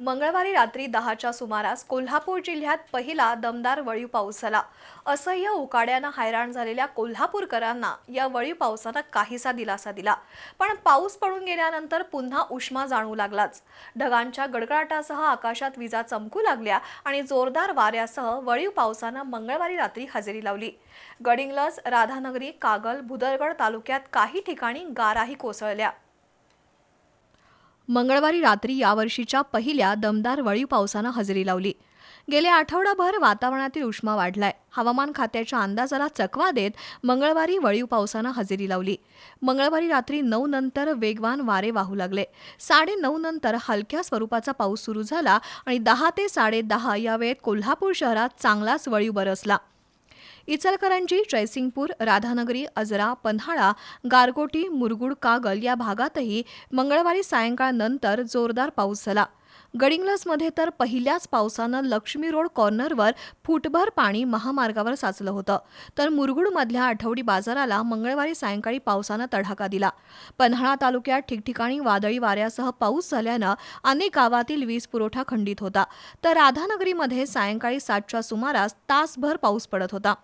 मंगळवारी रात्री दहाच्या सुमारास कोल्हापूर जिल्ह्यात पहिला दमदार वळीव पाऊस झाला असह्य उकाड्यानं हैराण झालेल्या कोल्हापूरकरांना या वळीव पावसानं काहीसा दिलासा दिला. पण पाऊस पडून गेल्यानंतर पुन्हा उष्मा जाणू लागलाच. ढगांच्या गडगडाटासह आकाशात विजा चमकू लागल्या आणि जोरदार वाऱ्यासह वळीव पावसानं मंगळवारी रात्री हजेरी लावली. गडिंग्लज राधानगरी कागल भुदरगड तालुक्यात काही ठिकाणी गाराही कोसळल्या. मंगळवारी रात्री यावर्षीच्या पहिल्या दमदार वळीव पावसानं हजेरी लावली. गेल्या आठवडाभर वातावरणातील उष्मा वाढलाय. हवामान खात्याच्या अंदाजाला चकवा देत मंगळवारी वळीव पावसानं हजेरी लावली. मंगळवारी रात्री नऊ नंतर वेगवान वारे वाहू लागले. साडे नऊ नंतर हलक्या स्वरूपाचा पाऊस सुरू झाला आणि दहा ते साडेदहा या वेळेत कोल्हापूर शहरात चांगलाच वळीव बरसला इचलकरंजी जयसिंगपूर राधानगरी अजरा पन्हाळा गारगोटी मुरगुड कागल या भागातही मंगळवारी सायंकाळनंतर जोरदार पाऊस झाला. गडिंग्लजमध्ये तर पहिल्याच पावसानं लक्ष्मी रोड कॉर्नरवर फुटभर पाणी महामार्गावर साचलं होतं. तर मुरगुडमधल्या आठवडी बाजाराला मंगळवारी सायंकाळी पावसानं तडाखा दिला. पन्हाळा तालुक्यात ठिकठिकाणी वादळी वाऱ्यासह पाऊस झाल्यानं अनेक गावातील वीज पुरवठा खंडित होता. तर राधानगरीमध्ये सायंकाळी सातच्या सुमारास तासभर पाऊस पडत होता.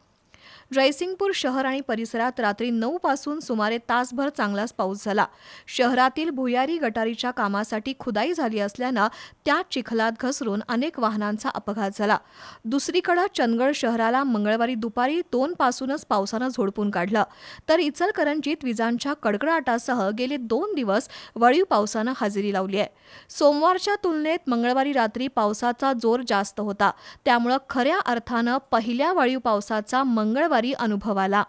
जयसिंगपूर शहर आणि परिसरात रात्री नऊ पासून सुमारे तासभर चांगलाच पाऊस झाला. शहरातील भुयारी गटारीच्या कामासाठी खुदाई झाली असल्यानं त्या चिखलात घसरून अनेक वाहनांचा अपघात झाला. दुसरीकडे चंदगड शहराला मंगळवारी दुपारी दोन पासूनच पावसानं झोडपून काढलं. तर इचलकरंजीत विजांच्या कडकडाटासह गेले दोन दिवस वळीव पावसानं हजेरी लावली आहे. सोमवारच्या तुलनेत मंगळवारी रात्री पावसाचा जोर जास्त होता. त्यामुळं खऱ्या अर्थानं पहिल्या वळीव पावसाचा मंगळ मंगळवारी अनुभव आला